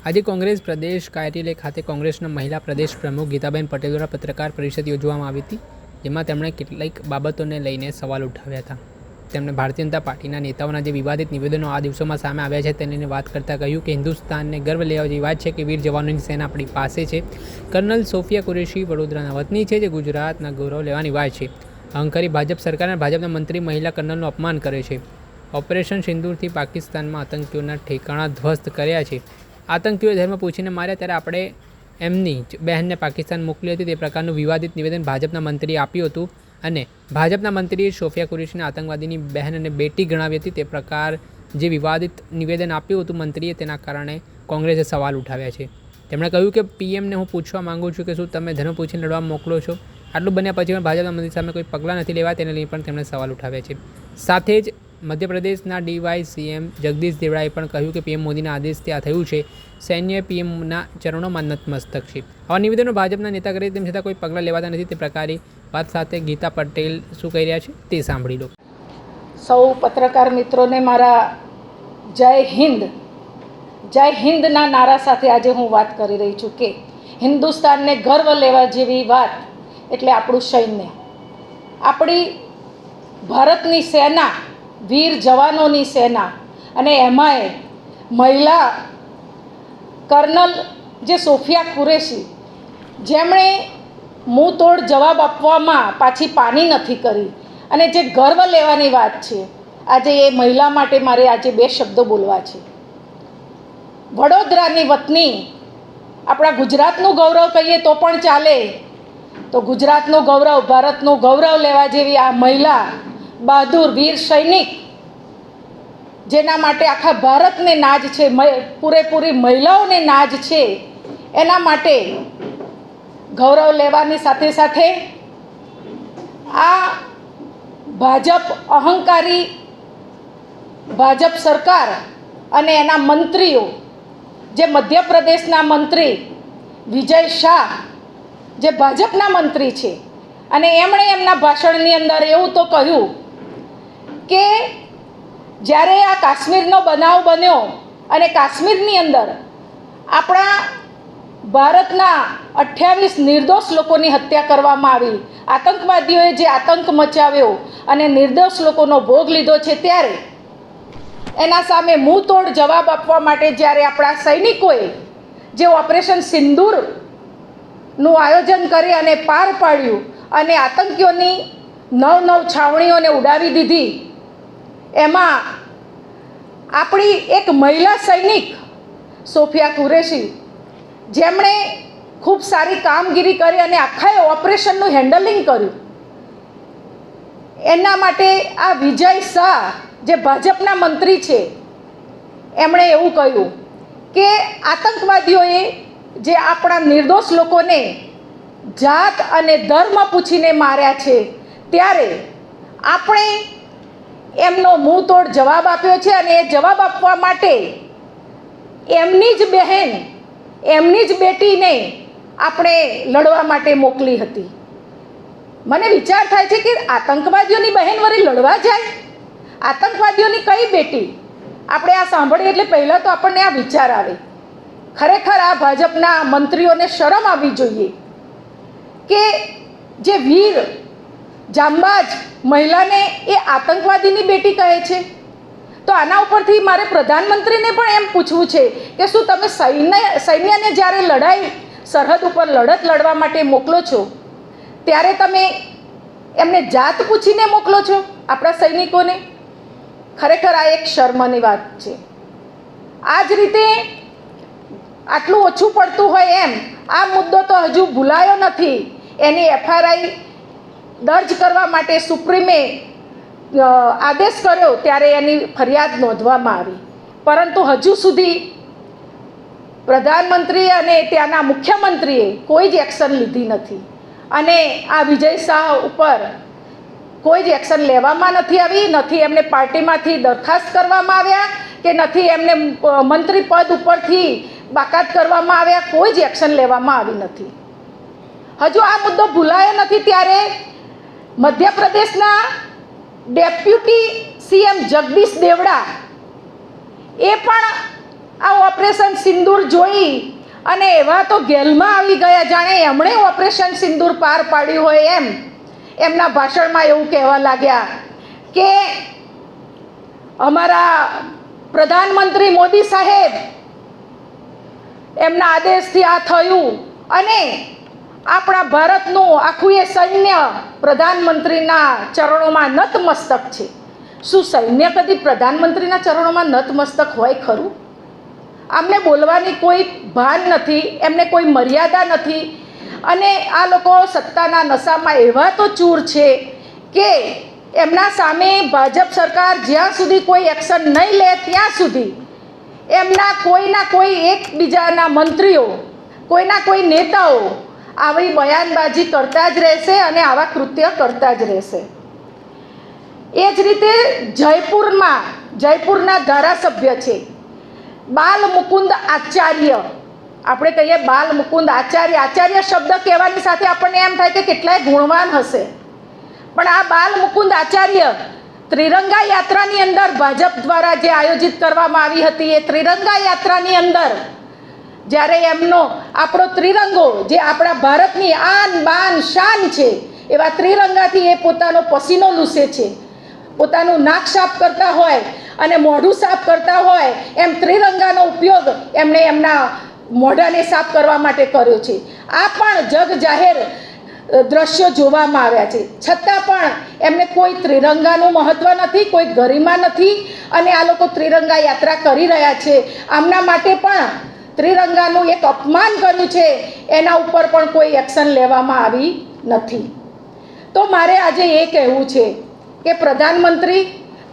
આજે કોંગ્રેસ પ્રદેશ કાર્યાલય ખાતે કોંગ્રેસના મહિલા પ્રદેશ પ્રમુખ ગીતાબેન પટેલ દ્વારા પત્રકાર પરિષદ યોજવામાં આવી હતી, જેમાં તેમણે કેટલીક બાબતોને લઈને સવાલ ઉઠાવ્યા હતા. તેમણે ભારતીય જનતા પાર્ટીના નેતાઓના જે વિવાદિત નિવેદનો આ દિવસોમાં સામે આવ્યા છે તેને વાત કરતાં કહ્યું કે હિન્દુસ્તાનને ગર્વ લેવા જેવી વાત છે કે વીર જવાનોની સેના આપણી પાસે છે. કર્નલ સોફિયા કુરેશી વડોદરાના વતની છે જે ગુજરાતના ગૌરવ લેવાની વાત છે. અહંકારી ભાજપ સરકાર અને ભાજપના મંત્રી મહિલા કર્નલનું અપમાન કરે છે. ઓપરેશન સિંદૂરથી પાકિસ્તાનમાં આતંકીઓના ઠેકાણા ધ્વસ્ત કર્યા છે. આતંકીઓએ ધર્મ પૂછીને માર્યા ત્યારે આપણે એમની બહેનને પાકિસ્તાન મોકલી હતી. તે પ્રકારનું વિવાદિત નિવેદન ભાજપના મંત્રીએ આપ્યું હતું અને ભાજપના મંત્રીએ સોફિયા કુરેશીને આતંકવાદીની બહેન અને બેટી ગણાવી હતી. તે પ્રકાર જે વિવાદિત નિવેદન આપ્યું હતું મંત્રીએ તેના કારણે કોંગ્રેસે સવાલ ઉઠાવ્યા છે. તેમણે કહ્યું કે, પીએમને હું પૂછવા માંગુ છું કે શું તમે ધર્મ પૂછીને લડવા મોકલો છો? આટલું બન્યા પછી પણ ભાજપના મંત્રી સામે કોઈ પગલાં નથી લેવા તેને લઈને પણ તેમણે સવાલ ઉઠાવ્યા છે. સાથે જ મધ્યપ્રદેશના ડીવાય સીએમ જગદીશ દેવડાએ પણ કહ્યું કે પીએમ મોદીના આદેશથી આ થયું છે. સૈન્ય પીએમના ચરણોમાં નતમસ્તક છે. આવા નિવેદનો ભાજપના નેતા કરે તેમ છતાં કોઈ પગલાં લેવાતા નથી. તે પ્રકારે વાત સાથે ગીતા પટેલ શું કહી રહ્યા છે તે સાંભળી લો. સૌ પત્રકાર મિત્રોને મારા જય હિન્દ. જય હિન્દના નારા સાથે આજે હું વાત કરી રહી છું કે હિન્દુસ્તાનને ગર્વ લેવા જેવી વાત એટલે આપણું સૈન્ય. આપણી ભારતની સેના વીર જવાનોની સેના અને એમાંય મહિલા કર્નલ જે સોફિયા કુરેશી, જેમણે તોડ જવાબ આપવામાં પાછી પાની નથી કરી. અને જે ગર્વ લેવાની વાત છે, આજે એ મહિલા માટે મારે આજે બે શબ્દો બોલવા છે. વડોદરાની વતની આપણા ગુજરાતનું ગૌરવ કહીએ તો પણ ચાલે. તો ગુજરાતનું ગૌરવ, ભારતનું ગૌરવ લેવા જેવી આ મહિલા બહાદુર વીર સૈનિક, જેના માટે આખા ભારતને નાજ છે પૂરેપૂરી મહિલાઓને નાજ છે, એના માટે ગૌરવ લેવાની સાથે સાથે આ ભાજપ અહંકારી, ભાજપ સરકાર અને એના મંત્રીઓ, જે મધ્યપ્રદેશના મંત્રી વિજય શાહ, જે ભાજપના મંત્રી છે. અને એમણે એમના ભાષણની અંદર એવું તો કહ્યું કે જ્યારે આ કાશ્મીરનો બનાવ બન્યો અને કાશ્મીરની અંદર આપણા ભારતના અઠ્યાવીસ નિર્દોષ લોકોની હત્યા કરવામાં આવી, આતંકવાદીઓએ જે આતંક મચાવ્યો અને નિર્દોષ લોકોનો ભોગ લીધો છે ત્યારે એના સામે તોડ જવાબ આપવા માટે જ્યારે આપણા સૈનિકોએ જે ઓપરેશન સિંદૂરનું આયોજન કરી અને પાર પાડ્યું અને આતંકીઓની નવ નવ છાવણીઓને ઉડાવી દીધી એમાં આપણી એક મહિલા સૈનિક સોફિયા કુરેશી, જેમણે ખૂબ સારી કામગીરી કરી અને આખા ઓપરેશનનું હેન્ડલિંગ કર્યું. એના માટે આ વિજય શાહ, જે ભાજપના મંત્રી છે, એમણે એવું કહ્યું કે આતંકવાદીઓએ જે આપણા નિર્દોષ લોકોને જાત અને ધર્મ પૂછીને માર્યા છે, ત્યારે આપણે એમનો તોડ જવાબ આપ્યો છે અને એ જવાબ આપવા માટે એમની જ બહેન, એમની જ બેટીને આપણે લડવા માટે મોકલી હતી. મને વિચાર થાય છે કે આતંકવાદીઓની બહેન વળી લડવા જાય? આતંકવાદીઓની કઈ બેટી? આપણે આ સાંભળીએ એટલે પહેલાં તો આપણને આ વિચાર આવે. ખરેખર આ ભાજપના મંત્રીઓને શરમ આવવી જોઈએ કે જે વીર જાંબાજ મહિલાને એ આતંકવાદીની બેટી કહે છે. તો આના ઉપરથી મારે પ્રધાનમંત્રીને પણ એમ પૂછવું છે કે શું તમે સૈન્ય, સૈન્યને જ્યારે લડાઈ, સરહદ ઉપર લડત લડવા માટે મોકલો છો, ત્યારે તમે એમને જાત પૂછીને મોકલો છો આપણા સૈનિકોને? ખરેખર આ એક શર્મની વાત છે. આ જ રીતે આટલું ઓછું પડતું હોય એમ, આ મુદ્દો તો હજુ ભૂલાયો નથી. એની એફઆરઆઈ દર્જ કરવા માટે સુપ્રીમે આદેશ કર્યો ત્યારે એની ફરિયાદ નોંધવામાં આવી. પરંતુ હજુ સુધી પ્રધાનમંત્રી અને ત્યાંના મુખ્યમંત્રીએ કોઈ જ એક્શન લીધી નથી. અને આ વિજય શાહ ઉપર કોઈ જ એક્શન લેવામાં નથી આવી, નથી એમને પાર્ટીમાંથી દરખાસ્ત કરવામાં આવ્યા કે નથી એમને મંત્રી પદ ઉપરથી બાકાત કરવામાં આવ્યા, કોઈ જ એક્શન લેવામાં આવી નથી. હજુ આ મુદ્દો ભૂલાયો નથી ત્યારે મધ્યપ્રદેશના ડેપ્યુટી સીએમ જગદીશ દેવડા એ પણ આ ઓપરેશન સિંદૂર જોઈ અને એવા તો ગેલમાં આવી ગયા જાણે એમણે ઓપરેશન સિંદૂર પાર પાડ્યું હોય એમ. એમના ભાષણમાં એવું કહેવા લાગ્યા કે અમારા પ્રધાનમંત્રી મોદી સાહેબ, એમના આદેશથી આ થયું અને આપણા ભારતનું આખું એ સૈન્ય પ્રધાનમંત્રીના ચરણોમાં નતમસ્તક છે. શું સૈન્ય કદી પ્રધાનમંત્રીના ચરણોમાં નતમસ્તક હોય ખરું? આમને બોલવાની કોઈ ભાન નથી, એમને કોઈ મર્યાદા નથી. અને આ લોકો સત્તાના નશામાં એવા તો ચૂર છે કે એમના સામે ભાજપ સરકાર જ્યાં સુધી કોઈ એક્શન નહીં લે ત્યાં સુધી એમના કોઈના કોઈ એકબીજાના મંત્રીઓ કોઈના કોઈ નેતાઓ આવી બયાનબાજી કરતા જ રહેશે અને આવા કૃત્ય કરતા જ રહેશે. એ જ રીતે જયપુરમાં, જયપુરના ધારાસભ્ય છે, બાલ મુકુંદ આચાર્ય. આપણે કહીએ બાલ મુકુંદ આચાર્ય. આચાર્ય શબ્દ કહેવાની સાથે આપણને એમ થાય કે કેટલાય ગુણવાન હશે. પણ આ બાલ મુકુંદ આચાર્ય ત્રિરંગા યાત્રાની અંદર ભાજપ દ્વારા જે આયોજિત કરવામાં આવી હતી, એ ત્રિરંગા યાત્રાની અંદર જ્યારે એમનો આપણો ત્રિરંગો, જે આપણા ભારતની આન બાન શાન છે, એવા ત્રિરંગાથી એ પોતાનો પસીનો લૂસે છે. પોતાનું નાક સાફ કરતા હોય અને મોઢું સાફ કરતા હોય, એમ ત્રિરંગાનો ઉપયોગ એમણે એમના મોઢાને સાફ કરવા માટે કર્યો છે. આ પણ જગ જાહેર દ્રશ્યો જોવામાં આવ્યા છે. છતાં પણ એમને કોઈ ત્રિરંગાનું મહત્ત્વ નથી, કોઈ ગરિમા નથી, અને આ લોકો ત્રિરંગા યાત્રા કરી રહ્યા છે. આમના માટે પણ ત્રિરંગાનું એક અપમાન કર્યું છે, એના ઉપર પણ કોઈ એક્શન લેવામાં આવી નથી. તો મારે આજે એ કહેવું છે કે પ્રધાનમંત્રી,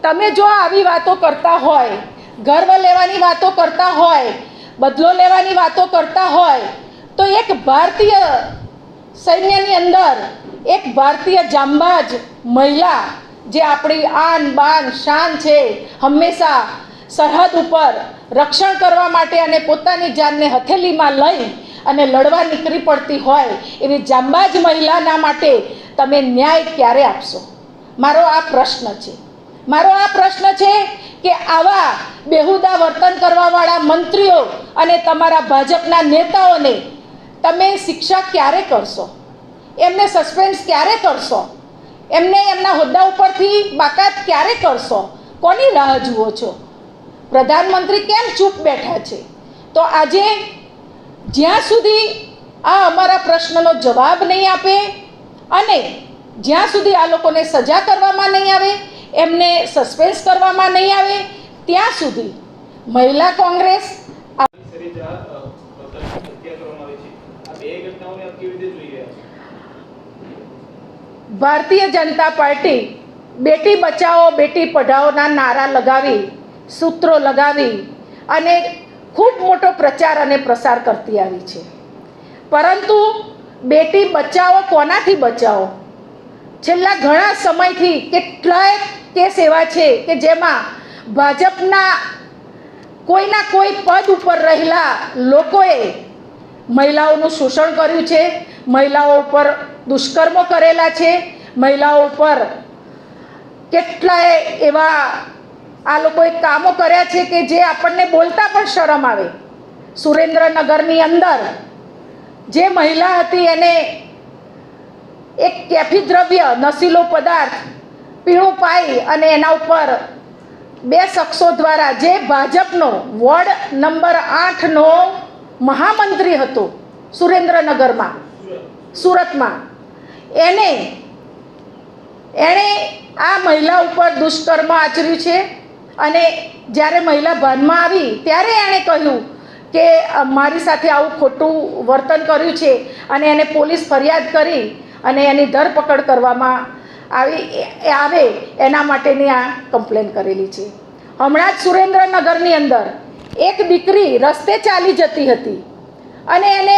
તમે જો આવી વાતો કરતા હોય, ગર્વ લેવાની વાતો કરતા હોય, બદલો લેવાની વાતો કરતા હોય, તો એક ભારતીય સૈન્યની અંદર એક ભારતીય જાંબાજ મહિલા જે આપણી આન બાન શાન છે, હંમેશા સરહદ ઉપર રક્ષણ કરવા માટે અને પોતાની જાનને હથેલીમાં લઈ અને લડવા નીકળી પડતી હોય એવી જાંબાજ મહિલાના માટે તમે ન્યાય ક્યારે આપશો? મારો આ પ્રશ્ન છે. મારો આ પ્રશ્ન છે કે આવા બેહુદા વર્તન કરવાવાળા મંત્રીઓ અને તમારા ભાજપના નેતાઓને તમે શિક્ષા ક્યારે કરશો? એમને સસ્પેન્સ ક્યારે કરશો? એમને એમના હોદ્દા ઉપરથી બાકાત ક્યારે કરશો? કોની રાહ જુઓ છો? પ્રધાનમંત્રી કેમ ચૂપ બેઠા છે? તો આજે જ્યાં સુધી આ અમારા પ્રશ્નનો જવાબ નહીં આપે અને જ્યાં સુધી આ લોકોને સજા કરવામાં નહીં આવે, એમને સસ્પેન્સ કરવામાં નહીં આવે, ત્યાં સુધી મહિલા કોંગ્રેસ ભારતીય જનતા પાર્ટી બેટી બચાવો, બેટી પઢાઓના નારા લગાવી સૂત્રો લગાવી અને ખૂબ મોટો પ્રચાર અને પ્રસાર કરતી આવી છે. પરંતુ બેટી બચાવો કોનાથી બચાવો? છેલ્લા ઘણા સમયથી કેટલાય કેસ એવા છે કે જેમાં ભાજપના કોઈના કોઈ પદ ઉપર રહેલા લોકોએ મહિલાઓનું શોષણ કર્યું છે, મહિલાઓ ઉપર દુષ્કર્મો કરેલા છે, મહિલાઓ ઉપર કેટલાય એવા આ લોકોએ કામો કર્યા છે કે જે આપણને બોલતા પણ શરમ આવે. સુરેન્દ્રનગરની અંદર જે મહિલા હતી એને એક કેફી દ્રવ્ય નશીલો પદાર્થ, પીણું પાઈ અને એના ઉપર બે શખ્સો દ્વારા જે ભાજપનો વોર્ડ નંબર આઠનો મહામંત્રી હતો સુરેન્દ્રનગરમાં, સુરતમાં, એને, એણે આ મહિલા ઉપર દુષ્કર્મ આચર્યું છે. અને જ્યારે મહિલા ભાનમાં આવી, ત્યારે એણે કહ્યું કે મારી સાથે આવું ખોટું વર્તન કર્યું છે અને એને પોલીસ ફરિયાદ કરી અને એની ધરપકડ કરવામાં આવી આવે એના માટેની આ કમ્પ્લેન કરેલી છે. હમણાં જ સુરેન્દ્રનગરની અંદર એક દીકરી રસ્તે ચાલી જતી હતી અને એને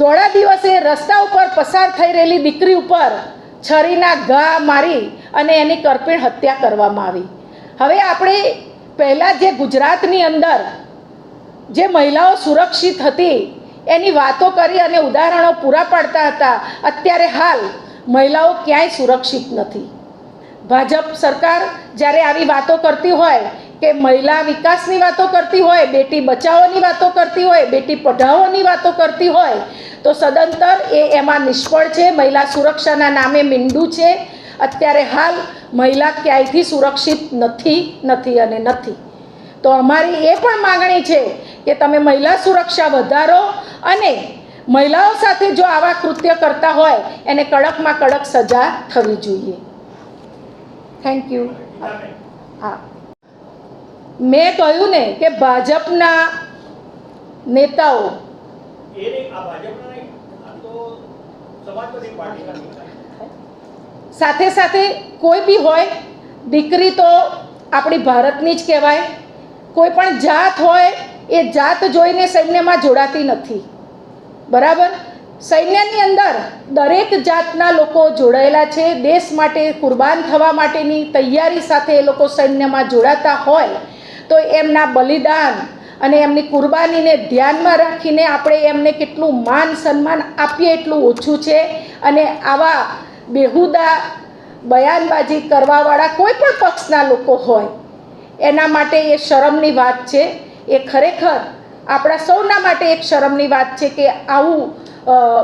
ધોળા દિવસે રસ્તા ઉપર પસાર થઈ રહેલી દીકરી ઉપર છરીના ઘા મારી અને એની કરપીણ હત્યા કરવામાં આવી. હવે આપણે પહેલાં જે ગુજરાતની અંદર જે મહિલાઓ સુરક્ષિત હતી, એની વાતો કરી અને ઉદાહરણો પૂરા પાડતા હતા, અત્યારે હાલ મહિલાઓ ક્યાંય સુરક્ષિત નથી. ભાજપ સરકાર જ્યારે આવી વાતો કરતી હોય કે મહિલા વિકાસની વાતો કરતી હોય, બેટી બચાવોની વાતો કરતી હોય, બેટી પઢાઓની વાતો કરતી હોય, તો સદંતર એ એમાં નિષ્ફળ છે, મહિલા સુરક્ષાના નામે મીંડું છે અત્યારે હાલ મહિલા ક્યાંયથી સુરક્ષિત નથી નથી અને નથી. તો અમારી એ પણ માગણી છે કે તમે મહિલા સુરક્ષા વધારો અને મહિલાઓ સાથે જો આવા કૃત્ય કરતા હોય, એને કડકમાં કડક સજા થવી જોઈએ. થેન્ક યુ હા. મેં કહ્યું ને કે ભાજપના નેતાઓ સમાજવાદી પાર્ટીના સાથે સાથે કોઈ બી હોય, દીકરી તો આપણી ભારતની જ કહેવાય. કોઈ પણ જાત હોય, એ જાત જોઈને સૈન્યમાં જોડાતી નથી. બરાબર? સૈન્યની અંદર દરેક જાતના લોકો જોડાયેલા છે. દેશ માટે કુરબાન થવા માટેની તૈયારી સાથે એ લોકો સૈન્યમાં જોડાતા હોય, તો એમના બલિદાન અને એમની કુરબાનીને ધ્યાનમાં રાખીને આપણે એમને કેટલું માન સન્માન આપીએ એટલું ઓછું છે. અને આવા બેહુદા બયાનબાજી કરવાવાળા કોઈ પણ પક્ષના લોકો હોય, એના માટે એ શરમની વાત છે. એ ખરેખર આપણા સૌના માટે એક શરમની વાત છે કે આવું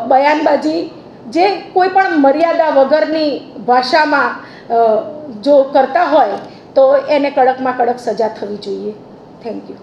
બયાનબાજી જે કોઈ પણ મર્યાદા વગરની ભાષામાં જો કરતા હોય, તો એને કડકમાં કડક સજા થવી જોઈએ. Thank you